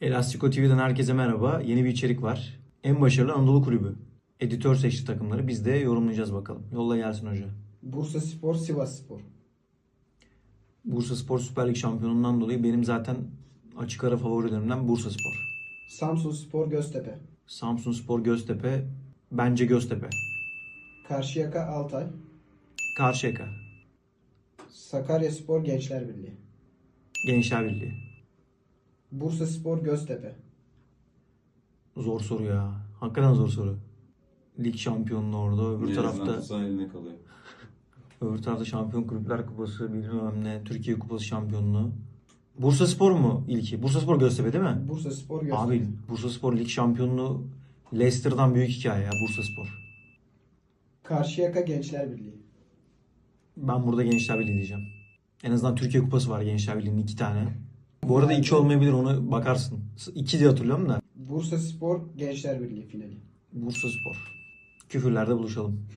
Elastiko TV'den herkese merhaba. Yeni bir içerik var. En başarılı Anadolu Kulübü. Editör seçti takımları. Biz de yorumlayacağız bakalım. Yolla gelsin hoca. Bursa Spor, Sivas Spor. Bursa Spor Süper Lig şampiyonundan dolayı benim zaten açık ara favorilerimden Bursa Spor. Samsun Spor, Göztepe. Samsun Spor Göztepe. Bence Göztepe. Karşıyaka, Altay. Karşıyaka. Sakarya Spor, Gençler Birliği. Gençler Birliği. Bursa Spor, Göztepe. Zor soru ya. Hakikaten zor soru. Lig şampiyonluğu orada. Öbür tarafta Tarafta eline kalıyor. öbür tarafta Şampiyon Kulüpler Kupası bilmem ne. Türkiye Kupası şampiyonluğu. Bursa Spor mu ilki? Bursa Spor Göztepe değil mi? Bursa Spor, Göztepe. Abi Bursa Spor lig şampiyonluğu Leicester'dan büyük hikaye ya Bursa Spor. Karşıyaka, Gençler Birliği. Ben burada Gençler Birliği diyeceğim. En azından Türkiye Kupası var Gençler Birliği'nin iki tane. Bu arada iki olmayabilir onu bakarsın. İki diye hatırlıyorum da. Bursa Spor, Gençler Birliği finali. Bursa Spor. Küfürlerde buluşalım.